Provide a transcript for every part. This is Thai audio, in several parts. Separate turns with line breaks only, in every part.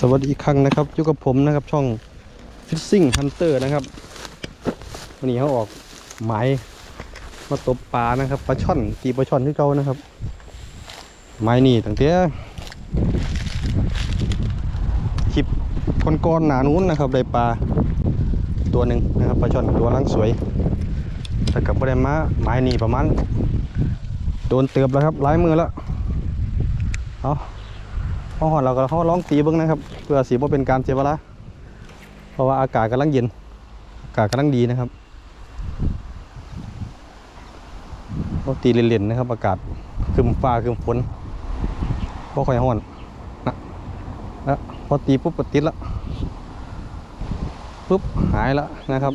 สวัสดีอีกครั้งนะครับอยู่กับผมนะครับช่อง Fishing Hunter นะครับวันนี้เขาออกหมายมาตบปลานะครับปลาช่อนตีปลาช่อนที่เก่านะครับหมายนี่ตั้งแต่คลิปก้อนๆหนานู้นนะครับได้ปลาตัวหนึ่งนะครับปลาช่อนตัวลังสวย แต่กับประเด็นมาหมายนี่ประมาณโดนเตือบแล้วครับหลายมือแล้วเอา พอหอนเราก็เขาร้องตีเบิ้งนะครับ เพื่อสีบ่เป็นการเสียเวลาเพราะว่าอากาศกำลังเย็น อากาศกำลังดีนะครับเราตีเล่นๆนะครับ อากาศคึมฟ้าคึมฝนพอค่อยหอนนะแล้วพอตีปุ๊บก็ติดละปุ๊บหายแล้วนะครับ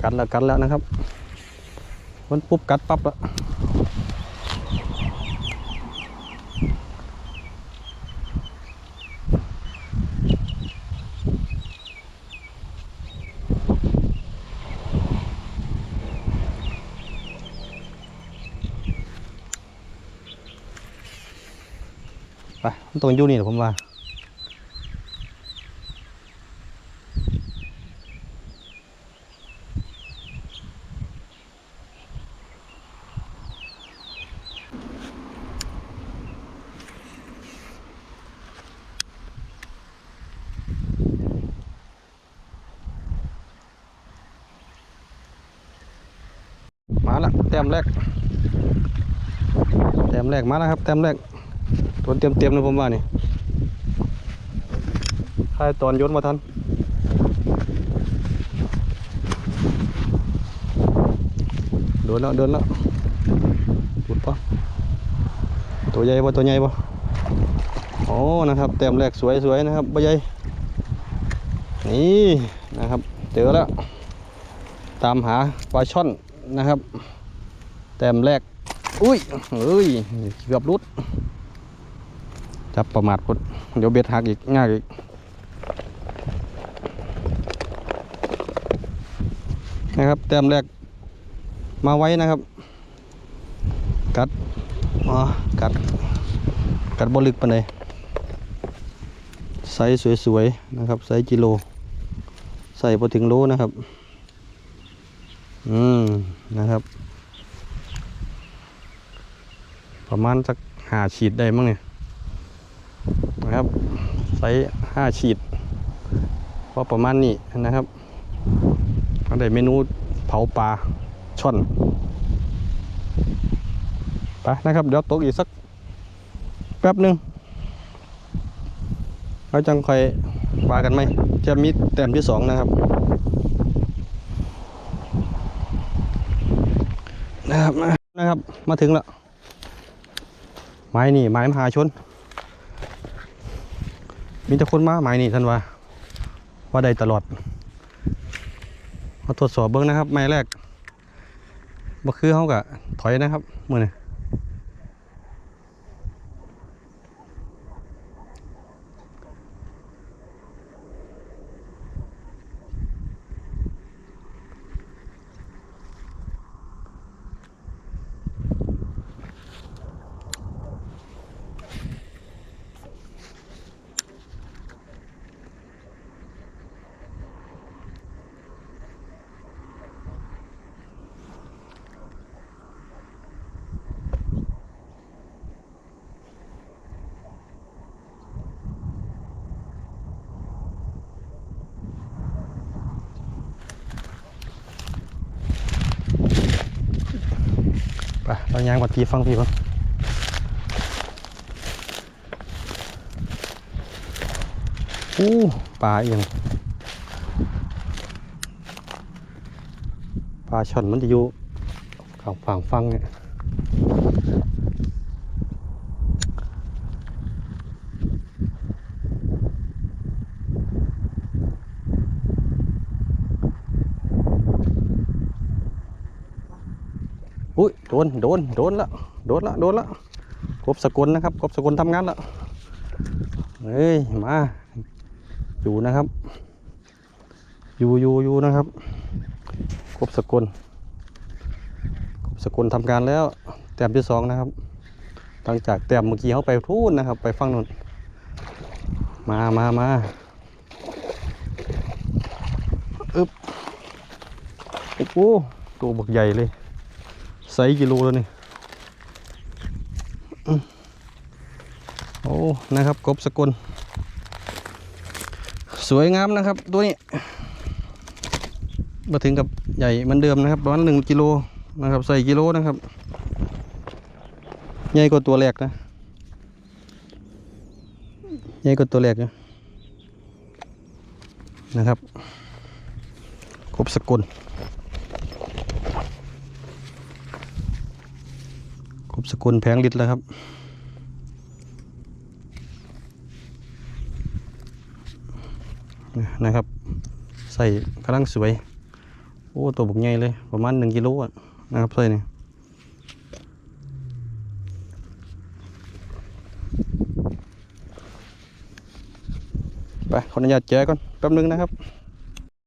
กัดแล้วกัดแล้วนะครับมันปุ๊บกัดปั๊บแล้ว ไปมันตรงอยู่นี่แหละผมว่ามาแล้วแต้มแรกแต้มแรกมาแล้วครับแต้มแรก ตัวเตรียมเตรียมๆเลยผมว่านี่ถ่าตอนยนมาทันโดนแล้วโดนแล้วปุดปะตัวใหญ่ปะตัวใหญ่ปะโอ้นะครับเต็มแรกสวยสวยนะครับบ่ใหญ่นี่นะครับเจอแล้วตามหาปลาช่อนนะครับ แต้มแรก อุ้ยเอ้ยเกือบรุด จับประมาทพุดเดี๋ยวเบ็ดหักอีกง่ายอีกนะครับแต้มแรกมาไว้นะครับ กัดอ๋อกัด กัดบอลึกปานใดไซส์สวยๆนะครับไซส์กิโล ใส่พอถึงโลนะครับ อืมนะครับ ประมาณสักหาฉีดได้มั้งเนี่ย นะครับไซส์ห้าฉีดก็ประมาณนี้นะครับก็ได้เมนูเผาปลาช่อนไปนะครับ เดี๋ยวตกอีกสักแป๊บหนึ่งแล้วจังค่อยปลากันไหมจะมีแต้มที่สองนะครับนะครับนะครับมาถึงแล้วไม้นี่ไม้มหาชน มีแต่คนมาหมายนี่ท่านว่า ว่าได้ตลอด มาตรวจสอบเบิ้งนะครับไม้แรกบ่คือเขากะถอยนะครับมือนี่ เรายางวัดทีฟังพี่บ้างอู้ปลาเอียงปลาช่อนมันจะอยู่ข้างฝั่งฟังเนี่ย โดนโดนโดนละโดนละโดนละกบสกุลนะครับกบสกุลทำงานละเฮ้ยมาอยู่นะครับ อยู่อยู่อยู่นะครับกบสกุลกบสกุลทำการแล้ว แต้มที่สองนะครับหลังจากแต้มเมื่อกี้เขาไปทูนนะครับ ไปฟังนู้นมามามาอึบโอ้โหตัวบักใหญ่เลย ไซกิโลแล้วนี่โอ้นะครับกบสกุล สวยงามนะครับตัวนี้มาถึงกับใหญ่เหมือนเดิมนะครับประมาณหนึ่งกิโลนะครับใส่กิโลนะครับ ใหญ่กว่าตัวแรกนะ ใหญ่กว่าตัวแรกนะนะครับครบสกุลครบ สกุลแผงลิตรแล้วครับ นะครับ ใส่กำลังสวย โอ้ตัวบุกใหญ่เลย ประมาณหนึ่งกิโลอะนะครับใส่นี่ไปขออนุญาตแจก่อนแป๊บนึงนะครับ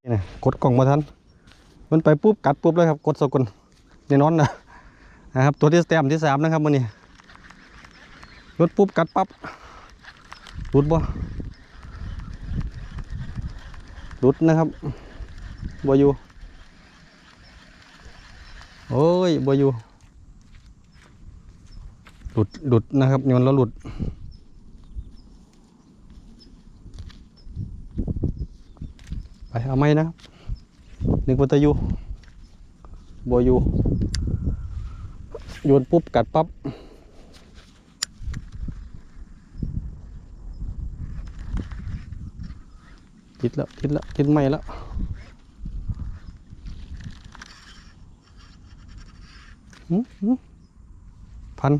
นี่นะกดกล่องมาทัน มันไปปุ๊บกัดปุ๊บเลยครับ กดสกุลแน่นอนนะ นะครับ ตัวที่แต้มที่สามนะครับมันนี่กดปุ๊บกัดปั๊บรุดบ่หลุดนะครับบอยู่โอ้ยบอยู่หลุดหลุดนะครับโยนแล้วหลุดไปเอาไหมนะนึกว่าจะอยู่บอยู่ โยนปุ๊บกัดปั๊บติดแล้วติดแล้วติดไม่แล้วหืมหืมพัน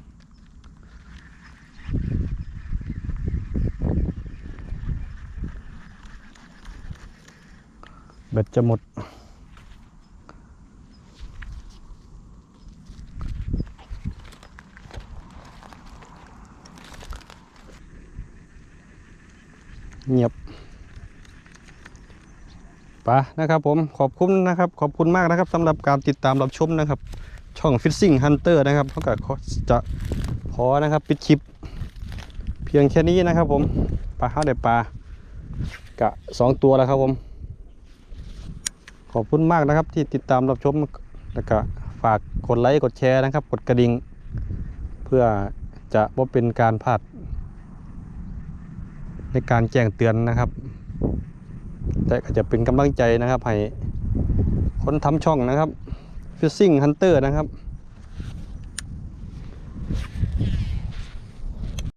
เบ็ดจะหมด เงียบไปนะครับผมขอบคุณนะครับ ขอบคุณมากนะครับสำหรับการติดตามรับชมนะครับ ช่อง Fishing Hunter นะครับเขาก็จะขอนะครับปิดคลิป เพียงแค่นี้นะครับผมปลาข้าวเด็ดปลากะสองตัวแล้วครับผม ขอบคุณมากนะครับที่ติดตามรับชมแล้วก็ฝากกดไลค์กดแชร์นะครับ กดกระดิ่งเพื่อจะว่าเป็นการพลาด ในการแจ้งเตือนนะครับ แต่ก็จะเป็นกำลังใจนะครับให้คนทำช่องนะครับ Fishing Hunter นะครับ